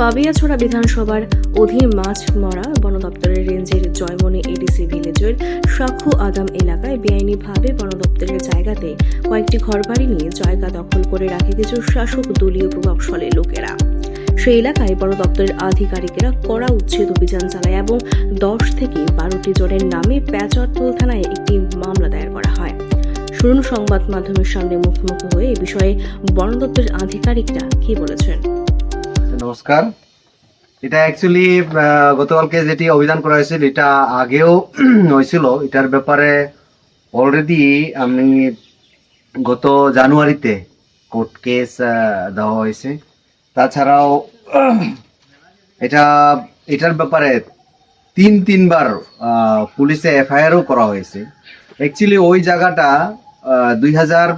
পাবিয়াছড়া বিধানসভার অধীন মাছমরা বন দপ্তরের রেঞ্জের জয়মনি এডিসি ভিলেজের সাক্ষু আদাম এলাকায় বেআইনিভাবে বন দপ্তরের জায়গাতে কয়েকটি ঘরবাড়ি নিয়ে জায়গা দখল করে রাখে কিছু শাসক দলীয় প্রভাবশালী লোকেরা। সেই এলাকায় বন দপ্তরের আধিকারিকেরা কড়া উচ্ছেদ অভিযান চালায় এবং দশ থেকে বারোটি জনের নামে প্যাচরতল থানায় একটি মামলা দায়ের করা হয়। শুনুন সংবাদ মাধ্যমের সামনে মুখোমুখি হয়ে এ বিষয়ে বন দপ্তরের আধিকারিকরা কি বলেছেন। নমস্কার। এটা অ্যাকচুয়ালি গতকালকে যেটি অভিযান করা হয়েছিল, এটা আগেও হয়েছিল। এটার ব্যাপারে অলরেডি আমি গত জানুয়ারিতে কোর্ট কেস দেওয়া হয়েছে। তাছাড়াও, এটা, এটার ব্যাপারে তিন, তিনবার পুলিশে এফআইআরও করা হয়েছে। অ্যাকচুয়ালি ওই জায়গাটা দুই হাজার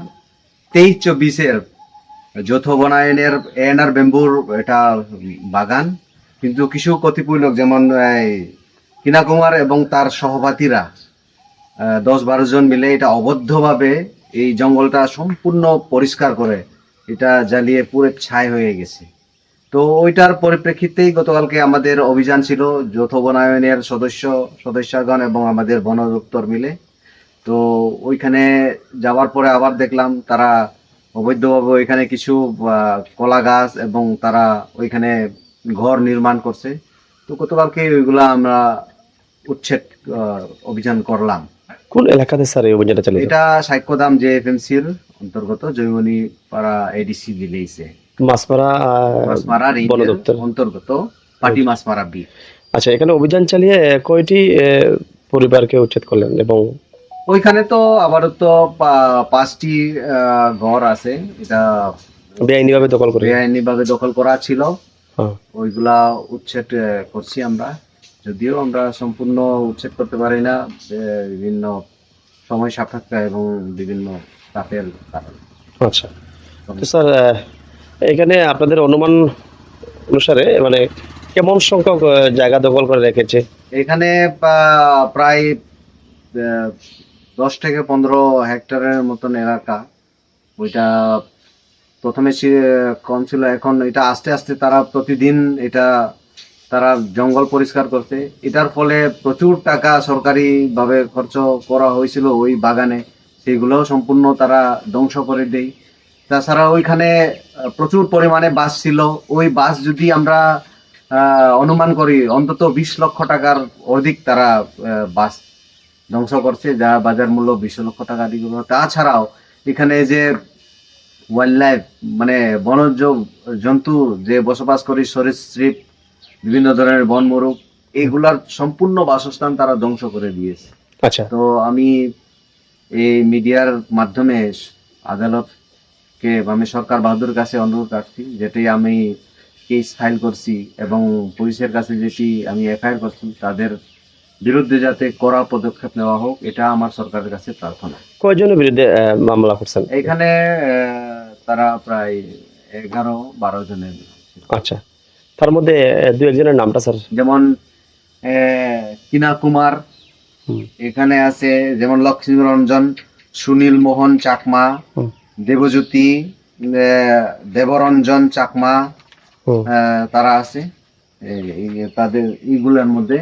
তেইশ চব্বিশের যৌথ বনায়নের এএনআর বেম্বুর এটা বাগান। কিন্তু কিছু কতিপয় লোক যেমন কিনা কুমার এবং তার সহপাঠীরা দশ বারো জন মিলে এটা অবদ্ধভাবে এই জঙ্গলটা সম্পূর্ণ পরিষ্কার করে এটা জ্বালিয়ে পুরো ছাই হয়ে গেছে। তো ওইটার পরিপ্রেক্ষিতেই গতকালকে আমাদের অভিযান ছিল যৌথ বনায়নের সদস্য, সদস্যগণ এবং আমাদের বন দপ্তর মিলে। তো ওইখানে যাওয়ার পরে আবার দেখলাম তারা অবৈধভাবে ওইখানে কিছু কলা গাছ এবং তারা ওইখানে ঘর নির্মাণ করছে। তো গতকালকে ওইগুলা আমরা উচ্ছেদ অভিযান করলাম। কোন এলাকাতে স্যার এই অভিযানটা চালিয়ে এটা সাক্ষ্যদাম জে এফ এমসির অন্তর্গত জৈমনি পাড়া এডিসি ভিলেজে মাছমারা আহ, মাছমারা দপ্তর অন্তর্গত পাটি মাছমারা বি আচ্ছা এখানে অভিযান চালিয়ে কয়টি পরিবারকে উচ্ছেদ করলেন এবং ওইখানে তো আবারও তো পাঁচটি ঘর আছে। এটা বেআইনিভাবে দখল করে। বেআইনি ভাবে দখল করা ছিল। হ্যাঁ। ওইগুলা উচ্ছেদ করছি আমরা। যদিও আমরা সম্পূর্ণ উচ্ছেদ করতে পারি না বিভিন্ন সময় সাপেক্ষ এবং বিভিন্ন চাপের কারণে। আচ্ছা। স্যার এখানে আপনাদের অনুমান অনুসারে মানে কেমন সংখ্যক জায়গা দখল করে রেখেছে? এখানে প্রায় দশ থেকে পনেরো হেক্টরের মতন এলাকা। ওইটা প্রথমে কম ছিল, এখন এটা আস্তে আস্তে তারা প্রতিদিন এটা তারা জঙ্গল পরিষ্কার করছে। এটার ফলে প্রচুর টাকা সরকারিভাবে খরচ করা হয়েছিল ওই বাগানে। সেগুলো সম্পূর্ণ তারা ধ্বংস করে দেয়। তাছাড়া ওইখানে প্রচুর পরিমাণে বাস ছিল। ওই বাস যদি আমরা অনুমান করি, অন্তত বিশ লক্ষ টাকার অধিক তারা বাস ধ্বংস করছে যা বাজার মূল্য বিশ লক্ষ টাকা দিকে তাছাড়াও এখানে যে ওয়াইল্ড লাইফ মানে বনজ জন্তু যে বসবাস করি সরীসৃপ বিভিন্ন ধরনের বনমরুক এগুলার সম্পূর্ণ বাসস্থান তারা ধ্বংস করে দিয়েছে। আচ্ছা। তো আমি এই মিডিয়ার মাধ্যমে আদালতকে আমি সরকার বাহাদুর কাছে অনুরোধ রাখছি যেটি আমি কেস ফাইল করছি এবং পুলিশের কাছে যেটি আমি এফআইআর করছি তাদের বিরুদ্ধে যাতে কড়া পদক্ষেপ নেওয়া হোক এটা আমার সরকারের কাছে প্রার্থনা। কয়জনের বিরুদ্ধে মামলা করছেন? এখানে তারা প্রায় এগারো বারো জনের। আচ্ছা। তার মধ্যে দু একজনের নামটা স্যার? যেমন কিনা কুমার। এখানে আছে যেমন লক্ষ্মী রঞ্জন সুনীল মোহন চাকমা দেবজ্যোতি দেবরঞ্জন চাকমা আহ, তারা আছে। তাদের এইগুলোর মধ্যে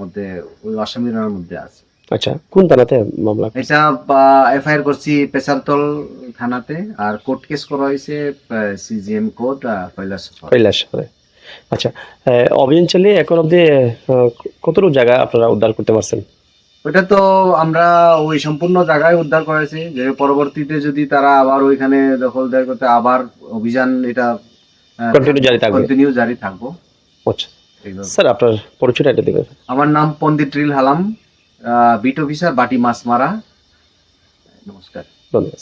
মধ্যে ওই আসামিরার মধ্যে আছে। আচ্ছা কোন থানাতে মামলা? এটা এফআইআর করছি পেশারতল থানাতে আর কোর্ট কেস করা হয়েছে সিজিএম কোর্ট কৈলাস কৈলাস আচ্ছা অভিযান চালিয়ে এখন অব্দি কতটুকু জায়গা আপনারা উদ্ধার করতে পারছেন? ওটা তো আমরা ওই সম্পূর্ণ জায়গায় উদ্ধার করেছি যে পরবর্তীতে যদি তারা আবার ওইখানে দখল দেয় করতে আবার অভিযান এটা Continue জারি থাকবে। কন্টিনিউ জারি থাকব। আচ্ছা। স্যার আপনার পরিচয়টা এটা দেবেন আমার নাম পন্ডিত রিল হালাম বিট অফিসার বাটি মাছ মারা। নমস্কার। ধন্যবাদ।